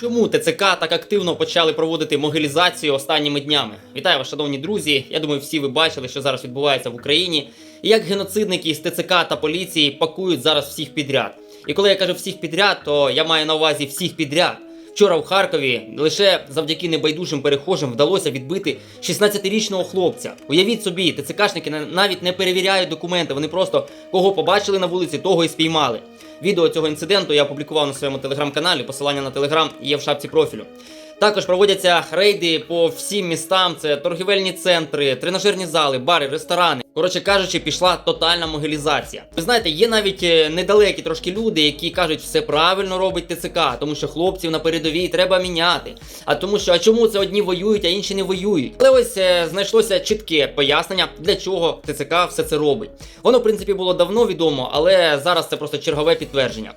Чому ТЦК так активно почали проводити могилізацію останніми днями? Вітаю вас, шановні друзі. Я думаю, всі ви бачили, що зараз відбувається в Україні, і як геноцидники з ТЦК та поліції пакують зараз всіх підряд. І коли я кажу всіх підряд, то я маю на увазі всіх підряд. Вчора в Харкові лише завдяки небайдужим перехожим вдалося відбити 16-річного хлопця. Уявіть собі, ТЦКшники на- навіть не перевіряють документи, вони просто кого побачили на вулиці, того і спіймали. Відео цього інциденту я опублікував на своєму телеграм-каналі. Посилання на телеграм є в шапці профілю. Також проводяться рейди по всім містам: це торгівельні центри, тренажерні зали, бари, ресторани. Коротше кажучи, пішла тотальна могилізація. Ви знаєте, є навіть е, недалекі трошки люди, які кажуть, все правильно робить ТЦК, тому що хлопців на передовій треба міняти. А тому що а чому це одні воюють, а інші не воюють? Але ось е, знайшлося чітке пояснення, для чого ТЦК все це робить. Воно, в принципі, було давно відомо, але зараз це просто чергове підтвердження.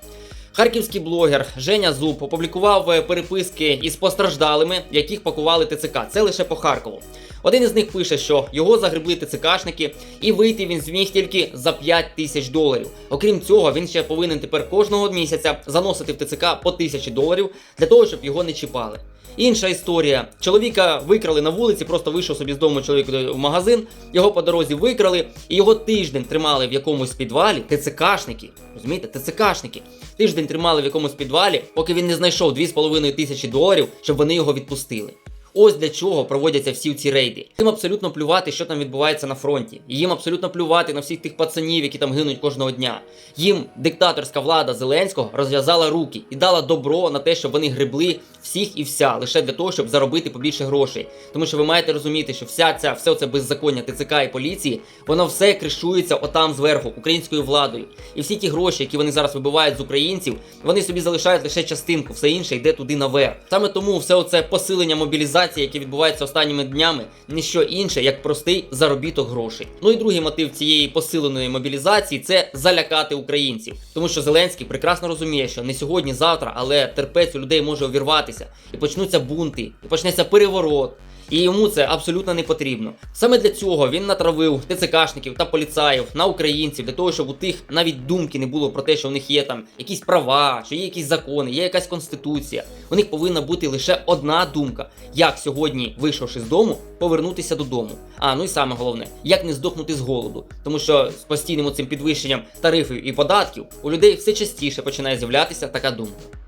Харківський блогер Женя Зуб опублікував е, переписки із постраждалими, яких пакували ТЦК. Це лише по Харкову. Один із них пише, що його загребли ТЦКшники, і вийти він зміг тільки за 5 тисяч доларів. Окрім цього, він ще повинен тепер кожного місяця заносити в ТЦК по тисячі доларів для того, щоб його не чіпали. Інша історія: чоловіка викрали на вулиці, просто вийшов собі з дому чоловік в магазин, його по дорозі викрали, і його тиждень тримали в якомусь підвалі. ТЦКшники, розумієте, ТЦКшники. Тиждень тримали в якомусь підвалі, поки він не знайшов 2,5 тисячі доларів, щоб вони його відпустили. Ось для чого проводяться всі ці рейди. Їм абсолютно плювати, що там відбувається на фронті. Їм абсолютно плювати на всіх тих пацанів, які там гинуть кожного дня. Їм диктаторська влада Зеленського розв'язала руки і дала добро на те, щоб вони гребли всіх і вся лише для того, щоб заробити побільше грошей. Тому що ви маєте розуміти, що вся ця все це беззаконня ТЦК і поліції, воно все кришується отам зверху українською владою. І всі ті гроші, які вони зараз вибивають з українців, вони собі залишають лише частинку, все інше йде туди наверх. Саме тому все оце посилення мобілізації, яке відбуваються останніми днями, ніщо інше, як простий заробіток грошей. Ну і другий мотив цієї посиленої мобілізації це залякати українців, тому що Зеленський прекрасно розуміє, що не сьогодні, завтра, але терпець у людей може увірватися, і почнуться бунти, і почнеться переворот. І йому це абсолютно не потрібно. Саме для цього він натравив ТЦКшників та поліцаїв на українців для того, щоб у тих навіть думки не було про те, що у них є там якісь права, що є якісь закони, є якась конституція. У них повинна бути лише одна думка: як сьогодні, вийшовши з дому, повернутися додому. А ну і саме головне, як не здохнути з голоду, тому що з постійним цим підвищенням тарифів і податків у людей все частіше починає з'являтися така думка.